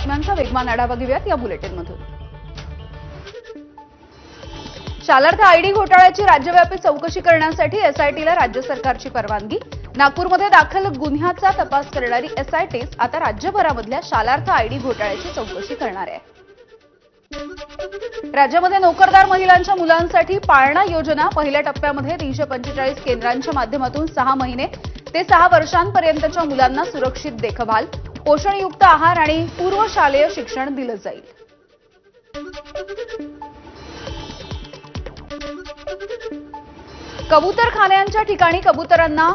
बातम्यांचा वेगवान आढावा घेऊयात या बुलेटिनमधून. शालार्थ आयडी घोटाळ्याची राज्यव्यापी चौकशी करण्यासाठी एसआयटीला राज्य सरकारची परवानगी. नागपूरमध्ये दाखल गुन्ह्याचा तपास करणारी एसआयटी आता राज्यभरामधल्या शालार्थ आयडी घोटाळ्याची चौकशी करणार आहे. राज्यामध्ये नोकरदार महिलांच्या मुलांसाठी पाळणा योजना पहिल्या टप्प्यामध्ये तीनशे पंचेचाळीस केंद्रांच्या माध्यमातून सहा महिने ते सहा वर्षांपर्यंतच्या मुलांना सुरक्षित देखभाल. पोषणयुक्त आहार आणि पूर्व शालेय शिक्षण दिलं जाईल. कबूतरखान्यांच्या ठिकाणी कबुतरांना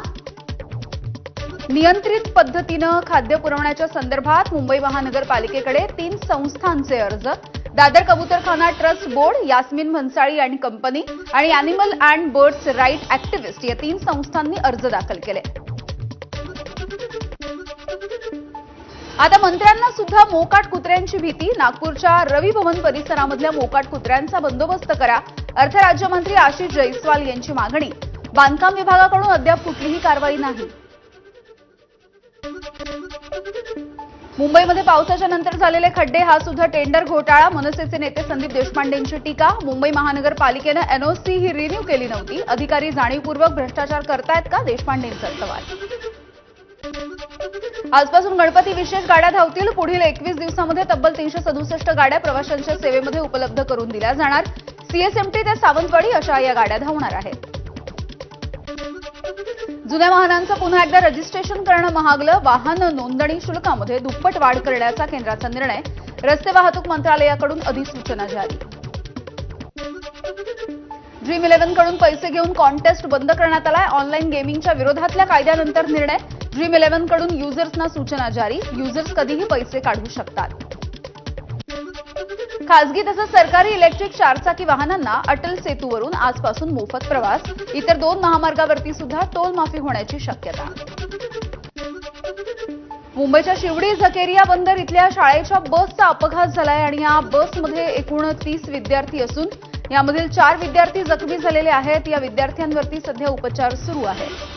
नियंत्रित पद्धतीनं खाद्य पुरवण्याच्या संदर्भात मुंबई महानगरपालिकेकडे तीन संस्थांचे अर्ज. Dadar कबूतरखाना trust board Yasmin Bhansali and company आणि animal and birds right activist या तीन संस्थांनी अर्ज दाखल केले. आता मंत्र्यांना सुद्धा मोकाट कुत्र्यांची भीती. नागपूरच्या रवी भवन परिसरामधल्या मोकाट कुत्र्यांचा बंदोबस्त करा. अर्थ राज्यमंत्री आशिष जयस्वाल यांची मागणी. बांधकाम विभागाकडून अद्याप कुठलीही कारवाई नाही. मुंबईमध्ये पावसाच्या नंतर झालेले खड्डे हा सुद्धा टेंडर घोटाळा. मनसेचे नेते संदीप देशपांडेंची टीका. मुंबई महानगरपालिकेनं एनओसी ही रिन्यू केली नव्हती. अधिकारी जाणीवपूर्वक भ्रष्टाचार करतायत का? देशपांडेंचा सवाल. आजपासून गणपती विशेष गाड्या धावतील. पुढील एकवीस दिवसामध्ये तब्बल तीनशे सदुसष्ट गाड्या प्रवाशांच्या सेवेमध्ये उपलब्ध करून दिल्या जाणार. सीएसएमटी ते सावंतवाडी अशा या गाड्या धावणार आहेत. जुन्या वाहनांचं पुन्हा एकदा रजिस्ट्रेशन करणं महागलं. वाहन नोंदणी शुल्कामध्ये दुप्पट वाढ करण्याचा केंद्राचा निर्णय. रस्ते वाहतूक मंत्रालयाकडून अधिसूचना जारी. ड्रीम इलेव्हनकडून पैसे घेऊन कॉन्टेस्ट बंद करण्यात आलाय. ऑनलाईन गेमिंगच्या विरोधातल्या कायद्यानंतर निर्णय. ड्रीम इलेव्हनकडून युजर्सना सूचना जारी. युजर्स कधीही पैसे काढू शकतात. खासगी तसंच सरकारी इलेक्ट्रिक चारचाकी वाहनांना अटल सेतूवरून आजपासून मोफत प्रवास. इतर दोन महामार्गावरती सुद्धा टोल माफी होण्याची शक्यता. मुंबईच्या शिवडी झकेरिया बंदर इथल्या शाळेच्या बसचा अपघात झालाय आणि या बसमध्ये एकूण तीस विद्यार्थी असून यामधील चार विद्यार्थी जखमी झालेले आहेत. या विद्यार्थ्यांवरती सध्या उपचार सुरू आहेत.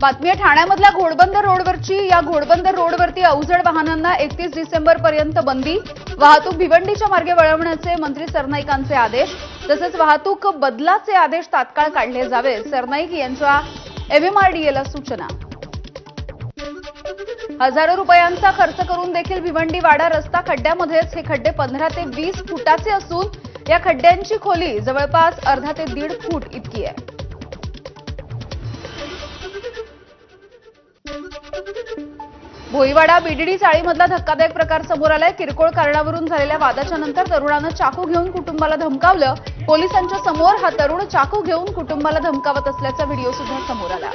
बातमी आहे ठाण्यामधल्या घोडबंदर रोडवरची या घोडबंदर रोडवरती अवजड वाहनांना एकतीस डिसेंबर पर्यंत बंदी. वाहतूक भिवंडीच्या मार्गे वळवण्याचे मंत्री सरनाईकांचे आदेश. तसेच वाहतूक बदलाचे आदेश तात्काळ काढले जावे सरनाईक यांच्या एमएमआरडीएला सूचना. हजारो रुपयांचा खर्च करून देखील भिवंडी वाडा रस्ता खड्ड्यामध्येच हे खड्डे पंधरा ते वीस फुटाचे असून या खड्ड्यांची खोली जवळपास अर्धा ते दीड फूट इतकी आहे. भोईवाडा बीडीडी चाळीमधला धक्कादायक प्रकार समोर आलाय. किरकोळ कारणावरून झालेल्या वादाच्या नंतर तरुणानं चाकू घेऊन कुटुंबाला धमकावलं. पोलिसांच्या समोर हा तरुण चाकू घेऊन कुटुंबाला धमकावत असल्याचा व्हिडिओ सुद्धा समोर आला.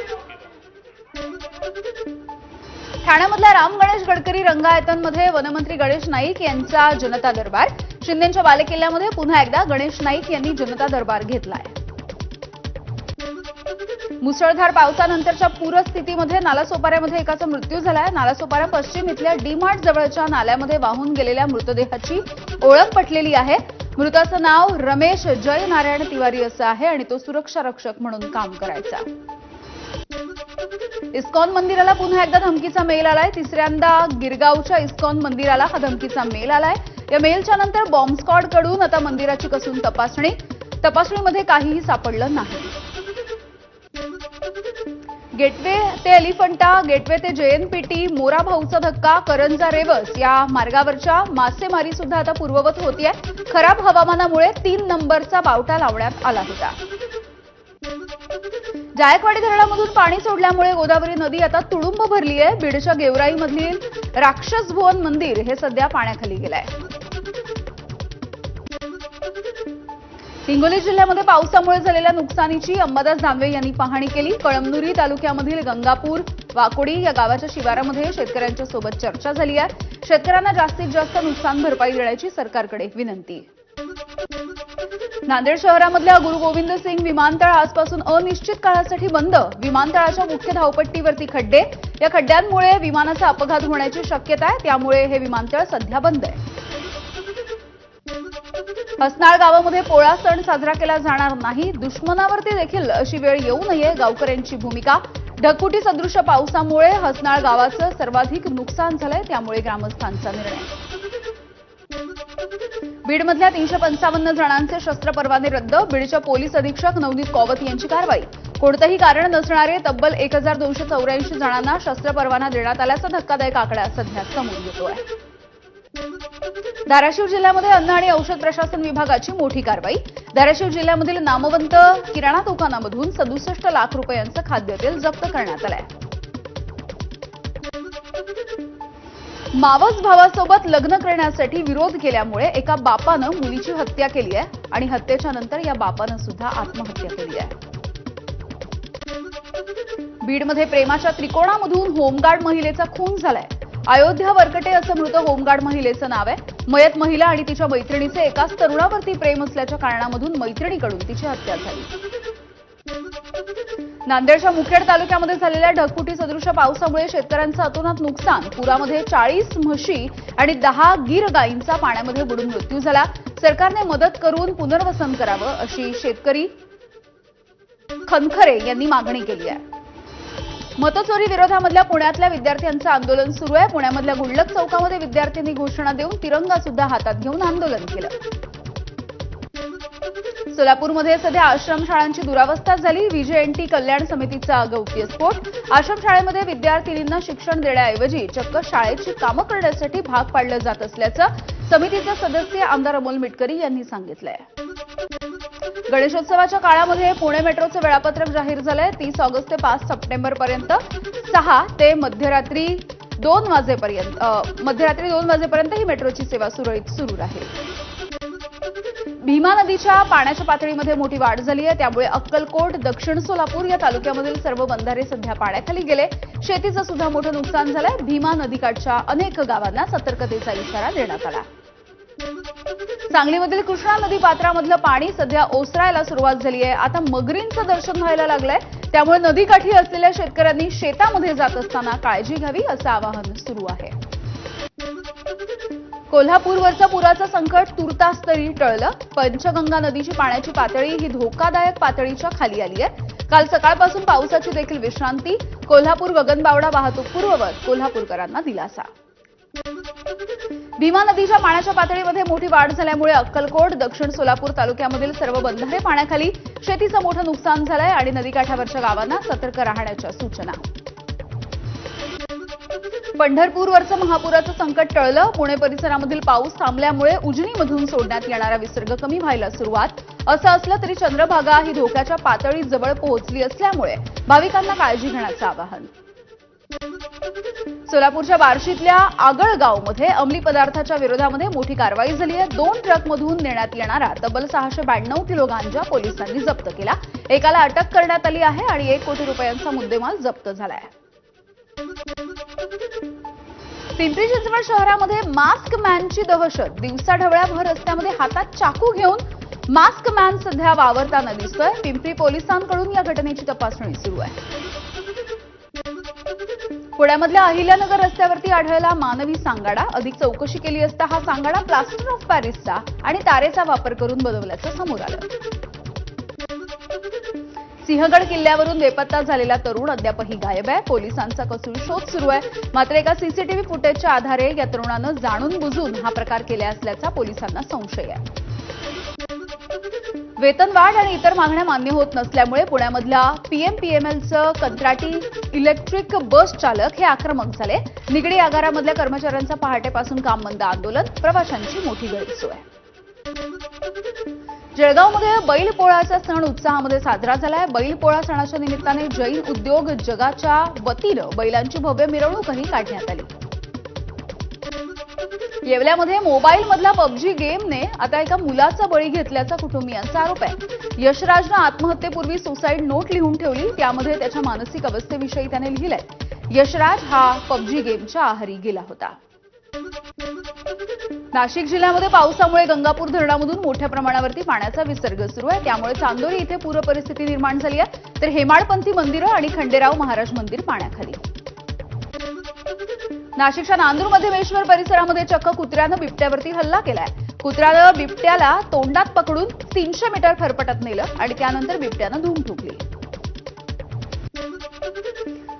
ठाण्यामधल्या राम गणेश गडकरी रंगायतनमध्ये वनमंत्री गणेश नाईक यांचा जनता दरबार. शिंदेच्या बालेकिल्ल्यामध्ये पुन्हा एकदा गणेश नाईक यांनी जनता दरबार घेतलाय. मुसळधार पावसानंतरच्या पूरस्थितीमध्ये नालासोपाऱ्यामध्ये एकाचा मृत्यू झालाय. नालासोपारा पश्चिम इथल्या डीमार्ट जवळच्या नाल्यामध्ये वाहून गेलेल्या मृतदेहाची ओळख पटलेली आहे. मृताचं नाव रमेश जय नारायण तिवारी असं आहे आणि तो सुरक्षा रक्षक म्हणून काम करायचा. इस्कॉन मंदिराला पुन्हा एकदा धमकीचा मेल आलाय. तिसऱ्यांदा गिरगावच्या इस्कॉन मंदिराला हा धमकीचा मेल आलाय. या मेलच्या नंतर बॉम्ब स्क्वॉडकडून आता मंदिराची कसून तपासणी. तपासणीमध्ये काहीही सापडलं नाही. गेटवे ते एलिफंटा गेटवे ते जेएनपीटी मोरा भाऊचा धक्का करंजा रेवस या मार्गावरच्या मासेमारी सुद्धा आता पूर्ववत होतीये. खराब हवामानामुळे तीन नंबरचा बावटा लावण्यात आला होता. जायकवाडी धरणामधून पाणी सोडल्यामुळे गोदावरी नदी आता तुडुंब भरली आहे बीडच्या गेवराईमधील राक्षस भुवन मंदिर हे सध्या पाण्याखाली गेलंय. हिंगोली जिल्ह्यामध्ये पावसामुळे झालेल्या नुकसानीची अंबादास दानवे यांनी पाहणी केली. कळमनुरी तालुक्यामधील गंगापूर वाकोडी या गावाच्या शिवारामध्ये शेतकऱ्यांच्या सोबत चर्चा झाली आहे. शेतकऱ्यांना जास्तीत जास्त नुकसान भरपाई देण्याची सरकारकडे विनंती. नांदेड शहरामधल्या गुरु गोविंद सिंग विमानतळ आजपासून अनिश्चित काळासाठी बंद. विमानतळाच्या मुख्य धावपट्टीवरती खड्डे. या खड्ड्यांमुळे विमानाचा अपघात होण्याची शक्यता आहे. त्यामुळे हे विमानतळ सध्या बंद आहे. हसनाळ गावामध्ये पोळा सण साजरा केला जाणार नाही. दुश्मनावरती देखील अशी वेळ येऊ नये गावकऱ्यांची भूमिका. ढकुटी सदृश पावसामुळे हसनाळ गावाचं सर्वाधिक नुकसान झालंय त्यामुळे ग्रामस्थांचा निर्णय. बीडमधल्या तीनशे पंचावन्न जणांचे शस्त्र परवाने रद्द बीडच्या पोलीस अधीक्षक नवनीत कॉवत यांची कारवाई. कोणतंही कारण नसणारे तब्बल एक हजार दोनशे चौऱ्याऐंशी जणांना शस्त्र परवाना देण्यात आल्याचा धक्कादायक आकडा सध्या समोर येतोय. धाराशिव जिल्ह्यामध्ये अन्न आणि औषध प्रशासन विभागाची मोठी कारवाई. धाराशिव जिल्ह्यामधील नामवंत किराणा दुकानामधून सदुसष्ट लाख रुपयांचं खाद्यतेल जप्त करण्यात आलंय. मावस भावासोबत लग्न करण्यासाठी विरोध केल्यामुळे एका बापानं मुलीची हत्या केली आहे आणि हत्येच्या नंतर या बापानं सुद्धा आत्महत्या केली आहे. बीडमध्ये प्रेमाच्या त्रिकोणामधून होमगार्ड महिलेचा खून झालाय. अयोध्या वरकटे असं मृत होमगार्ड महिलेचं नाव आहे. मयत महिला आणि तिच्या मैत्रिणीचे एकाच तरुणावरती प्रेम असल्याच्या कारणामधून मैत्रिणीकडून तिची हत्या झाली. नांदेडच्या मुखेड तालुक्यामध्ये झालेल्या ढगफुटी सदृश पावसामुळे शेतकऱ्यांचं अतोनात नुकसान. पुरामध्ये चाळीस म्हशी आणि दहा गीर गायींचा पाण्यामध्ये बुडून मृत्यू झाला. सरकारने मदत करून पुनर्वसन करावं अशी शेतकरी खनखरे यांनी मागणी केली आहे. मतचोरी विरोधामधल्या पुण्यातल्या विद्यार्थ्यांचं आंदोलन सुरू आहे. पुण्यामधल्या गुंडलक चौकामध्ये विद्यार्थ्यांनी घोषणा देऊन तिरंगा सुद्धा हातात घेऊन आंदोलन केलं. सोलापूरमध्ये सध्या आश्रमशाळांची दुरावस्था झाली. व्हीजेएनटी कल्याण समितीचा गौप्य स्फोट आश्रमशाळेमध्ये विद्यार्थिनींना शिक्षण देण्याऐवजी चक्क शाळेची कामं करण्यासाठी भाग पाडलं जात असल्याचं समितीचे सदस्य आमदार अमोल मिटकरी यांनी सांगितलंय. गणेशोत्सवाच्या काळामध्ये पुणे मेट्रोचं वेळापत्रक जाहीर झालंय. तीस ऑगस्ट ते पाच सप्टेंबर पर्यंत सहा ते मध्यरात्री दोन वाजेपर्यंत मध्यरात्री दोन वाजेपर्यंत ही मेट्रोची सेवा सुरळीत सुरू राहील. भीमा नदीच्या पाण्याच्या पातळीमध्ये मोठी वाढ झाली आहे त्यामुळे अक्कलकोट दक्षिण सोलापूर या तालुक्यामधील सर्व बंधारे सध्या पाण्याखाली गेले. शेतीचं सुद्धा मोठं नुकसान झालंय. भीमा नदीकाठच्या अनेक गावांना सतर्कतेचा इशारा देण्यात आला. सांगलीमधील कृष्णा नदी पात्रामधलं पाणी सध्या ओसरायला सुरुवात झाली आहे. आता मगरींचं दर्शन व्हायला लागलंय. त्यामुळे नदीकाठी असलेल्या शेतकऱ्यांनी शेतामध्ये जात असताना काळजी घ्यावी असं आवाहन सुरू आहे. कोल्हापूरवरचं पुराचं संकट तुर्तास तरी टळलं. पंचगंगा नदीची पाण्याची पातळी ही धोकादायक पातळीच्या खाली आली आहे. काल सकाळपासून पावसाची देखील विश्रांती. कोल्हापूर गगनबावडा वाहतूक पूर्ववत. कोल्हापूरकरांना दिलासा. भीमा नदीच्या पाण्याच्या पातळीमध्ये मोठी वाढ झाल्यामुळे अक्कलकोट दक्षिण सोलापूर तालुक्यामधील सर्व बंधारे पाण्याखाली शेतीचं मोठं नुकसान झालंय आणि नदीकाठावरच्या गावांना सतर्क राहण्याच्या सूचना. पंढरपूरवरचं महापुराचं संकट टळलं. पुणे परिसरामधील पाऊस थांबल्यामुळे उजनीमधून सोडण्यात येणारा विसर्ग कमी व्हायला सुरुवात. असं असलं तरी चंद्रभागा ही धोक्याच्या पातळी जवळ पोहोचली असल्यामुळे भाविकांना काळजी घेण्याचं आवाहन. सोलापूरच्या बार्शीतल्या आगळगावमध्ये अंमली पदार्थाच्या विरोधामध्ये मोठी कारवाई झाली आहे दोन ट्रकमधून नेण्यात येणारा तब्बल सहाशे ब्याण्णव किलो गांजा पोलिसांनी जप्त केला. एकाला अटक करण्यात आली आहे आणि एक कोटी रुपयांचा मुद्देमाल जप्त झालाय. पिंपरी चिंचवड शहरामध्ये मास्क मॅनची दहशत. दिवसाढवळ्याभर रस्त्यामध्ये हातात चाकू घेऊन मास्क मॅन सध्या वावरताना दिसतोय. पिंपरी पोलिसांकडून या घटनेची तपासणी सुरू आहे. पुण्यामधल्या अहिल्यानगर रस्त्यावरती आढळला मानवी सांगाडा. अधिक चौकशी केली असता हा सांगाडा प्लास्टर ऑफ पॅरिसचा आणि तारेचा वापर करून बनवल्याचं समोर आलं. सिंहगड किल्ल्यावरून बेपत्ता झालेला तरुण अद्यापही गायब आहे. पोलिसांचा कसून शोध सुरू आहे. मात्र एका सीसीटीव्ही फुटेजच्या आधारे या तरुणानं जाणून बुजून हा प्रकार केला असल्याचा पोलिसांना संशय आहे. वेतनवाढ आणि इतर मागण्या मान्य होत नसल्यामुळे पुण्यामधल्या पीएमपीएमएलचं कंत्राटी इलेक्ट्रिक बस चालक हे आक्रमक झाले. निगडी आगारामधल्या कर्मचाऱ्यांचं पहाटेपासून काम बंद आंदोलन प्रवाशांची मोठी गैरसोय. जळगावमध्ये बैलपोळाचा सण उत्साहामध्ये साजरा झालाय. बैलपोळा सणाच्या निमित्ताने जैन उद्योग जगाच्या वतीनं बैलांची भव्य मिरवणूकही काढण्यात आली. येवल्यामध्ये मोबाईलमधला पबजी गेमने आता एका मुलाचा बळी घेतल्याचा कुटुंबियांचा आरोप आहे. यशराजनं आत्महत्येपूर्वी सुसाईड नोट लिहून ठेवली त्यामध्ये त्याच्या मानसिक अवस्थेविषयी त्याने लिहिलंय. यशराज हा पबजी गेमच्या आहारी गेला होता. नाशिक जिल्ह्यामध्ये पावसामुळे गंगापूर धरणामधून मोठ्या प्रमाणावरती पाण्याचा विसर्ग सुरू आहे. त्यामुळे चांदोरी इथे पूर परिस्थिती निर्माण झाली आहे. तर हेमाडपंथी मंदिरं आणि खंडेराव महाराज मंदिर पाण्याखाली. नाशिकच्या नांदूर मध्यमेश्वर परिसरामध्ये चक्क कुत्र्यानं बिबट्यावरती हल्ला केलाय. कुत्र्यानं बिबट्याला तोंडात पकडून तीनशे मीटर फरपटत नेलं आणि त्यानंतर बिबट्यानं धूम ठुकली.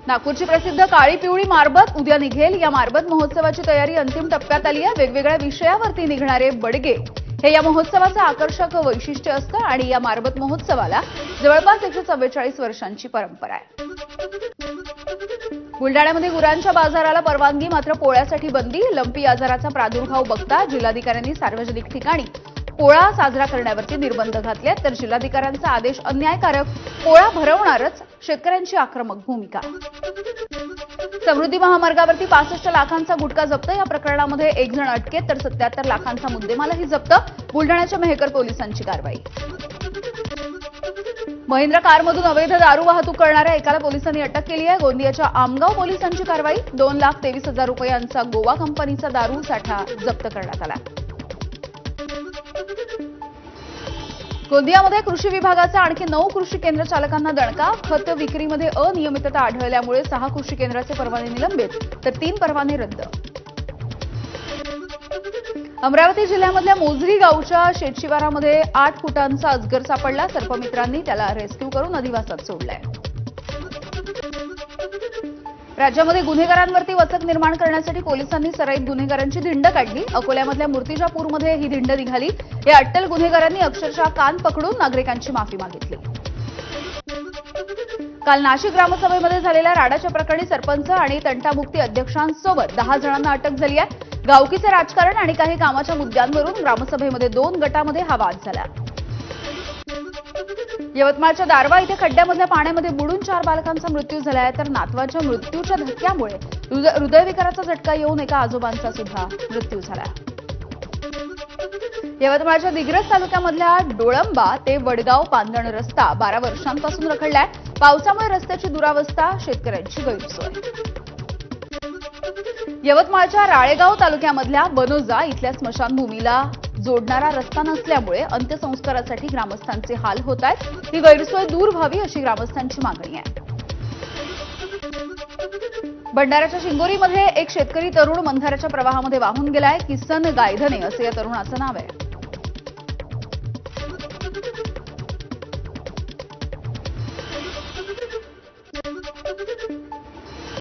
नागपूरची प्रसिद्ध काळी पिवळी मारबत उद्या निघेल. या मारबत महोत्सवाची तयारी अंतिम टप्प्यात आली आहे. वेगवेगळ्या विषयावरती निघणारे बडगे हे या महोत्सवाचं आकर्षक वैशिष्ट्य असतं आणि या मारबत महोत्सवाला जवळपास एकशे चव्वेचाळीस वर्षांची परंपरा आहे. बुलडाण्यामध्ये गुरांच्या बाजाराला परवानगी मात्र पोळ्यासाठी बंदी. लंपी आजाराचा प्रादुर्भाव बघता जिल्हाधिकाऱ्यांनी सार्वजनिक ठिकाणी पोळा साजरा करण्यावरती निर्बंध घातले तर जिल्हाधिकाऱ्यांचा आदेश अन्यायकारक. पोळा भरवणारच शेतकऱ्यांची आक्रमक भूमिका. समृद्धी महामार्गावरती पासष्ट लाखांचा गुटखा जप्त. या प्रकरणामध्ये एक जण अटकेत तर सत्याहत्तर लाखांचा मुद्देमालही जप्त. बुलडाण्याच्या मेहकर पोलिसांची कारवाई. महिंद्रा कारमधून अवैध दारू वाहतूक करणाऱ्या एकाला पोलिसांनी अटक केली आहे. गोंदियाच्या आमगाव पोलिसांची कारवाई दोन लाख तेवीस हजार रुपयांचा गोवा कंपनीचा दारू साठा जप्त करण्यात आला. गोंदियामध्ये कृषी विभागाचा आणखी नऊ कृषी केंद्र चालकांना दणका खत विक्रीमध्ये अनियमितता आढळल्यामुळे सहा कृषी केंद्राचे परवाने निलंबित तर तीन परवाने रद्द. अमरावती जिल्ह्यामधल्या मोझरी गावच्या शेतशिवारामध्ये आठ फुटांचा अजगर सापडला. सर्पमित्रांनी त्याला रेस्क्यू करून अधिवासात सोडलाय. राज्यामध्ये गुन्हेगारांवरती वचक निर्माण करण्यासाठी पोलिसांनी सराईत गुन्हेगारांची धिंड काढली. अकोल्यामधल्या मूर्तिजापूरमध्ये ही धिंड निघाली. या अट्टल गुन्हेगारांनी अक्षरशः कान पकडून नागरिकांची माफी मागितली. काल नाशिक ग्रामसभेमध्ये झालेल्या राडाच्या प्रकरणी सरपंच आणि तंटामुक्ती अध्यक्षांसोबत दहा जणांना अटक झाली आहे. गावकीचे राजकारण आणि काही कामाच्या मुद्द्यांवरून ग्रामसभेमध्ये दोन गटामध्ये हा वाद झाला. यवतमाळच्या दारवा इथे खड्ड्यामधल्या पाण्यामध्ये बुडून चार बालकांचा मृत्यू झालाय तर नातवाच्या मृत्यूच्या धक्क्यामुळे हृदयविकाराचा झटका येऊन एका आजोबांचा सुद्धा मृत्यू झाला. यवतमाळच्या दिग्रस तालुक्यामधल्या डोळंबा ते वडगाव पांदण रस्ता बारा वर्षांपासून रखडलाय. पावसामुळे रस्त्याची दुरावस्था शेतकऱ्यांची गैरसोय. यवतमाळच्या राळेगाव तालुक्यामधल्या बनोजा इथल्या स्मशानभूमीला जोडणारा रस्ता नसल्यामुळे अंत्यसंस्कारासाठी ग्रामस्थांचे हाल होत आहेत. ही गैरसोय दूर व्हावी अशी ग्रामस्थांची मागणी आहे. भंडाऱ्याच्या शिंगोरीमध्ये एक शेतकरी तरुण मंधाराच्या प्रवाहामध्ये वाहून गेलाय. किसन गायधने असं या तरुणाचं नाव आहे.